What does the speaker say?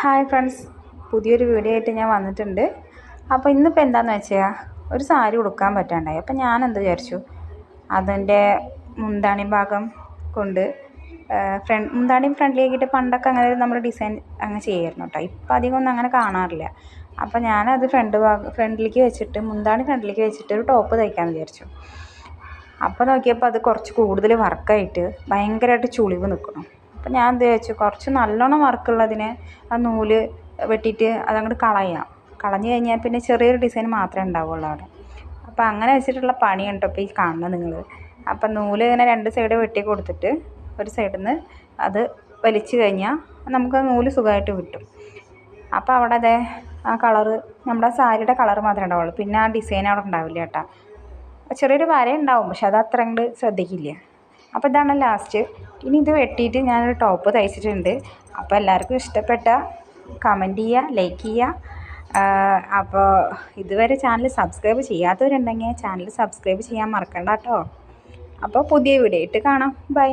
Hi friends. പുതിയൊരു video ആയിട്ട് ഞാൻ വന്നിട്ടുണ്ട്. അപ്പോൾ ഇന്നിപ്പോൾ എന്താണെന്ന് വെച്ചാൽ ഒരു സാരി ഉടുക്കാൻ പറ്റാണ്ടായി. അപ്പോൾ ഞാൻ എന്ത് വിചാരിച്ചു? അതിന്റെ മുന്താണി ഭാഗം കൊണ്ട് ഫ്രണ്ട് മുന്താണി ഫ്രണ്ടിലേക്കിട്ട് പണ്ടൊക്കെ അങ്ങനെ നമ്മൾ ഡിസൈൻ അങ്ങനെ ചെയ്യായിരുന്നു കേട്ടോ ഇപ്പം അധികം ഒന്നും അങ്ങനെ കാണാറില്ല. അപ്പോൾ ഞാനത് ഫ്രണ്ട് ഭാഗം ഫ്രണ്ടിലേക്ക് വെച്ചിട്ട് മുന്താണി ഫ്രണ്ടിലേക്ക് വെച്ചിട്ട് ഒരു ടോപ്പ് തയ്ക്കാമെന്ന് വിചാരിച്ചു. അപ്പോൾ നോക്കിയപ്പോൾ അത് കുറച്ച് കൂടുതൽ വർക്കായിട്ട് ഭയങ്കരമായിട്ട് ചുളിവ് നിൽക്കണം അപ്പോൾ ഞാൻ എന്ത് വെച്ചു കുറച്ച് നല്ലോണം വർക്കുള്ളതിനെ ആ നൂൽ വെട്ടിയിട്ട് അതങ്ങോട്ട് കളയാം. കളഞ്ഞു കഴിഞ്ഞാൽ പിന്നെ ചെറിയൊരു ഡിസൈൻ മാത്രമേ ഉണ്ടാവുള്ളൂ അവിടെ. അപ്പോൾ അങ്ങനെ വെച്ചിട്ടുള്ള പണി കേട്ടോ ഇപ്പോൾ ഈ കാണുന്നത് നിങ്ങൾ അപ്പം നൂൽ ഇങ്ങനെ രണ്ട് സൈഡ് വെട്ടി കൊടുത്തിട്ട് ഒരു സൈഡിൽ നിന്ന് അത് വലിച്ചു കഴിഞ്ഞാൽ നമുക്ക് നൂൽ സുഖമായിട്ട് കിട്ടും. അപ്പോൾ അവിടെ അതെ ആ കളറ് നമ്മുടെ സാരിയുടെ കളർ മാത്രമേ ഉണ്ടാവുള്ളൂ. പിന്നെ ആ ഡിസൈൻ അവിടെ ഉണ്ടാവില്ല കേട്ടോ. ചെറിയൊരു വര ഉണ്ടാവും പക്ഷെ അത് അത്ര അങ്ങോട്ട് ശ്രദ്ധിക്കില്ല. അപ്പോൾ ഇതാണ് ലാസ്റ്റ് ഇനി ഇത് വെട്ടിയിട്ട് ഞാനൊരു ടോപ്പ് തയ്ച്ചിട്ടുണ്ട്. അപ്പോൾ എല്ലാവർക്കും ഇഷ്ടപ്പെട്ട കമന്റ് ചെയ്യുക ലൈക്ക് ചെയ്യുക. അപ്പോൾ ഇതുവരെ ചാനൽ സബ്സ്ക്രൈബ് ചെയ്യാത്തവരുണ്ടെങ്കിൽ ചാനൽ സബ്സ്ക്രൈബ് ചെയ്യാൻ മറക്കണ്ട കേട്ടോ. അപ്പോൾ പുതിയ വീഡിയോ ആയിട്ട് കാണാം. ബൈ